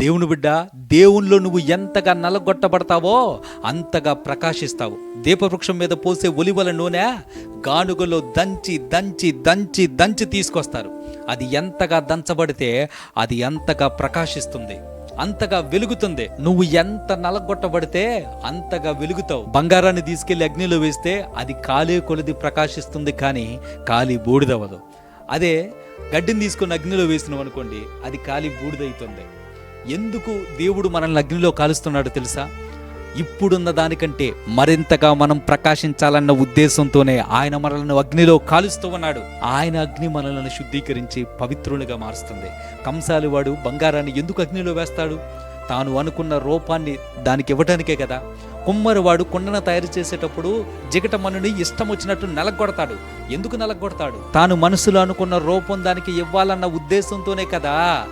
దేవుని బిడ్డ దేవునిలో నువ్వు ఎంతగా నలగొట్టబడతావో అంతగా ప్రకాశిస్తావు. దీపవృక్షం మీద పోసే ఒలివల నూనె గానుగలో దంచి దంచి దంచి దంచి తీసుకొస్తారు. అది ఎంతగా దంచబడితే అది ఎంతగా ప్రకాశిస్తుంది. అంతగా వెలుగుతుంది. నువ్వు ఎంత నలగొట్టబడితే అంతగా వెలుగుతావు. బంగారాన్ని తీసుకెళ్ళి అగ్నిలో వేస్తే అది కాలే కొలది ప్రకాశిస్తుంది కానీ కాలి బూడిదవ్వదు. అదే గడ్డిని తీసుకుని అగ్నిలో వేసినావు అనుకోండి అది కాలి బూడిదవుతుంది ఎందుకు దేవుడు మనల్ని అగ్నిలో కాలుస్తున్నాడో తెలుసా? ఇప్పుడున్న దానికంటే మరింతగా మనం ప్రకాశించాలన్న ఉద్దేశంతోనే ఆయన మనలను అగ్నిలో కాలుస్తూ ఉన్నాడు. ఆయన అగ్ని మనలను శుద్ధీకరించి పవిత్రులుగా మారుస్తుంది. కంసాలి వాడు బంగారాన్ని ఎందుకు అగ్నిలో వేస్తాడు? తాను అనుకున్న రూపాన్ని దానికి ఇవ్వటానికే కదా. కుమ్మరివాడు కుండను తయారు చేసేటప్పుడు జిగట మనుని ఇష్టం వచ్చినట్టు నలగొడతాడు. ఎందుకు నలగొడతాడు? తాను మనసులో అనుకున్న రూపం దానికి ఇవ్వాలన్న ఉద్దేశంతోనే కదా.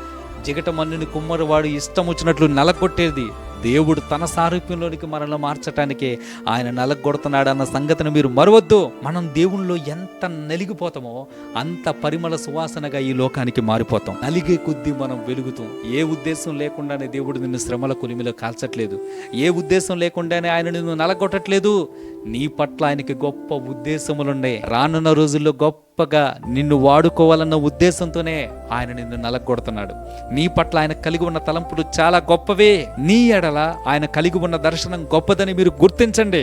జిగట మన్నుని కుమ్మరివాడు ఇష్టం వచ్చినట్లు నలగొట్టేది. దేవుడు తన సారూప్యంలోనికి మనల్ని మార్చటానికే ఆయన నలగొడుతున్నాడు అన్న సంగతిని మీరు మరవద్దు. మనం దేవుణ్ణిలో ఎంత నలిగిపోతామో అంత పరిమళ సువాసనగా ఈ లోకానికి మారిపోతాం. నలిగే కొద్దీ మనం వెలుగుతాం. ఏ ఉద్దేశం లేకుండానే దేవుడు నిన్ను శ్రమల కొలిమిలో కాల్చట్లేదు. ఏ ఉద్దేశం లేకుండానే ఆయన నిన్ను నలగొట్టట్లేదు. నీ పట్ల ఆయనకి గొప్ప ఉద్దేశములున్నాయి. రానున్న రోజుల్లో గొప్పగా నిన్ను వాడుకోవాలన్న ఉద్దేశంతోనే ఆయన నిన్ను నలగొడుతున్నాడు. నీ పట్ల ఆయన కలిగి ఉన్న తలంపులు చాలా గొప్పవే. నీ ఎడల ఆయన కలిగి ఉన్న దర్శనం గొప్పదని మీరు గుర్తించండి.